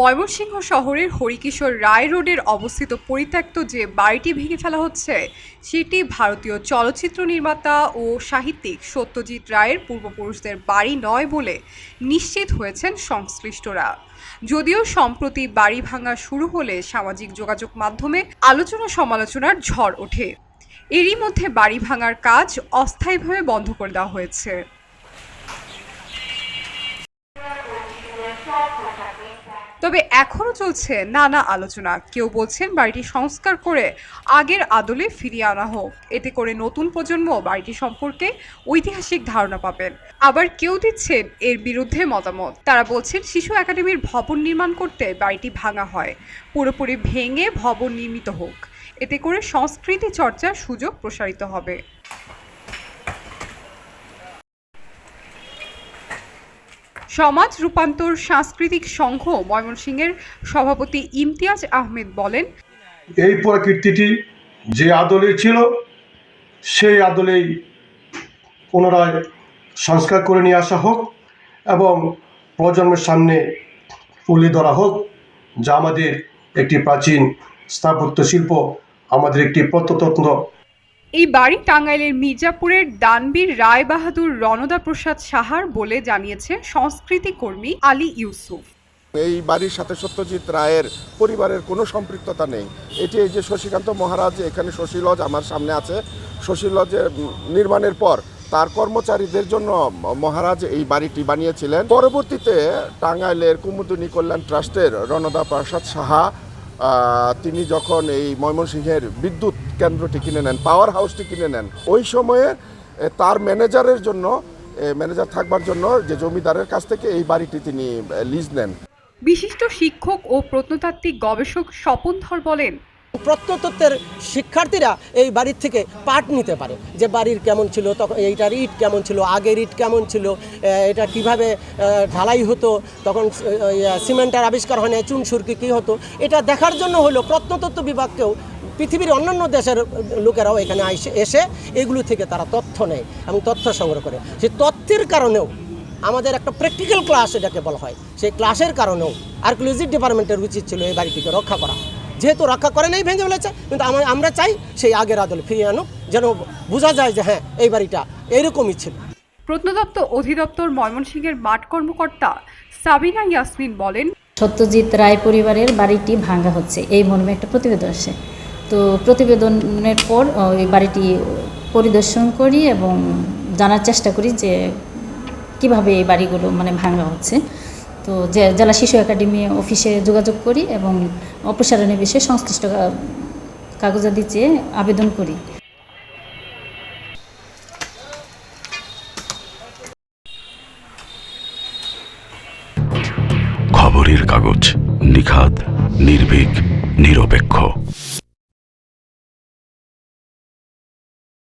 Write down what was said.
ময়মনসিংহ শহরের হরিকিশোর রায় রোডের অবস্থিত পরিত্যক্ত যে বাড়িটি ভেঙে ফেলা হচ্ছে, সেটি ভারতীয় চলচ্চিত্র নির্মাতা ও সাহিত্যিক সত্যজিৎ রায়ের পূর্বপুরুষদের বাড়ি নয় বলে নিশ্চিত হয়েছেন সংশ্লিষ্টরা। যদিও সম্প্রতি বাড়ি ভাঙা শুরু হলে সামাজিক যোগাযোগ মাধ্যমে আলোচনা সমালোচনার ঝড় ওঠে। এরই মধ্যে বাড়ি ভাঙার কাজ অস্থায়ীভাবে বন্ধ করে দেওয়া হয়েছে। তবে এখনও চলছে নানা আলোচনা। কেউ বলছেন বাড়িটি সংস্কার করে আগের আদলে ফিরিয়ে আনা হোক। এতে করে নতুন প্রজন্ম বাড়িটি সম্পর্কে ঐতিহাসিক ধারণা পাবেন। আবার কেউ দিচ্ছেন এর বিরুদ্ধে মতামত। তারা বলছেন শিশু একাডেমির ভবন নির্মাণ করতে বাড়িটি ভাঙা হয়। পুরোপুরি ভেঙে ভবন নির্মিত হোক। এতে করে সংস্কৃতি চর্চার সুযোগ প্রসারিত হবে। সমাজ রূপান্তর সাংস্কৃতিক সংঘ ময়মনসিংহের সভাপতি ইমতিয়াজ আহমেদ বলেন, এই প্রকৃতিটি যে আদলে ছিল, সেই আদলেই পুনরায় সংস্কার করে নিয়ে আসা হোক এবং প্রজন্মের সামনে তুলে ধরা হোক, যা আমাদের একটি প্রাচীন স্থাপত্য শিল্প, আমাদের একটি প্রত্নতত্ত্ব এই বাড়ি টাঙ্গাইলের মির্জাপুরের দানবীর রায় বাহাদুর রণদা প্রসাদ সাহার বলে জানিয়েছে সংস্কৃতি কর্মী আলী ইউসুফ। এই বাড়ির সাথে সত্যজিৎ রায়ের পরিবারের কোনো সম্পৃক্ততা নেই। এটি এই যে শশীকান্ত মহারাজ, এখানে শশী লজ আমার সামনে আছে। শশী লজে নির্মাণের পর তার কর্মচারীদের জন্য মহারাজ এই বাড়িটি বানিয়েছিলেন। পরবর্তীতে টাঙ্গাইলের কুমুদিনী কল্যাণ ট্রাস্টের রণদা প্রসাদ সাহা তিনি যখন এই ময়মনসিংহের বিদ্যুৎ কেন্দ্রটি কিনে নেন পাওয়ার হাউসটি কিনে নেন, ওই সময়ে তার ম্যানেজারের জন্য ম্যানেজার থাকবার জন্য যে জমিদারের কাছ থেকে এই বাড়িটি তিনি লিজ নেন। বিশিষ্ট শিক্ষক ও প্রত্নতাত্ত্বিক গবেষক স্বপন ধর বলেন প্রত্নতত্ত্বের শিক্ষার্থীরা এই বাড়ির থেকে পাঠ নিতে পারে। যে বাড়ির কেমন ছিল তখন এইটার ইট কেমন ছিল, আগের ইট কেমন ছিল এটা কীভাবে ঢালাই হতো, তখন সিমেন্টের আবিষ্কার হয় না চুন সুরকি কী হতো, এটা দেখার জন্য হলো প্রত্নতত্ত্ব বিভাগকেও পৃথিবীর অন্যান্য দেশের লোকেরাও এখানে আইসে, এসে এগুলো থেকে তারা তথ্য নেয় এবং তথ্য সংগ্রহ করে। সেই তথ্যের কারণেও আমাদের একটা প্র্যাকটিক্যাল ক্লাস এটাকে বলা হয়। সেই ক্লাসের কারণেও আর্কিওলজি ডিপার্টমেন্টের উচিত ছিল এই বাড়িটিকে রক্ষা করা। যেহেতু রক্ষা করে নেই ভেঙে ফেলেছে কিন্তু আমরা আমরা চাই সেই আগের আদলে ফিরিয়ে আনুক যেন বোঝা যায় যে হ্যাঁ এই বাড়িটা এরকমই ছিল। প্রত্নতত্ত্ব অধিদপ্তর ময়মনসিংহের মাঠ কর্মকর্তা সাবিনা ইয়াসমিন বলেন সত্যজিৎ রায় পরিবারের বাড়িটি ভাঙা হচ্ছে এই মর্মে একটা প্রতিবেদন আসে। তো প্রতিবেদনের পর ওই বাড়িটি পরিদর্শন করি এবং জানার চেষ্টা করি যে কীভাবে এই বাড়িগুলো মানে ভাঙা হচ্ছে। তো জেলা শিশু একাডেমি অফিসে যোগাযোগ করি এবং অপসারণের বিষয়ে সংশ্লিষ্ট কাগজাদি চেয়ে আবেদন করি। খবরের কাগজ নিখাত নির্ভীক, নিরপেক্ষ।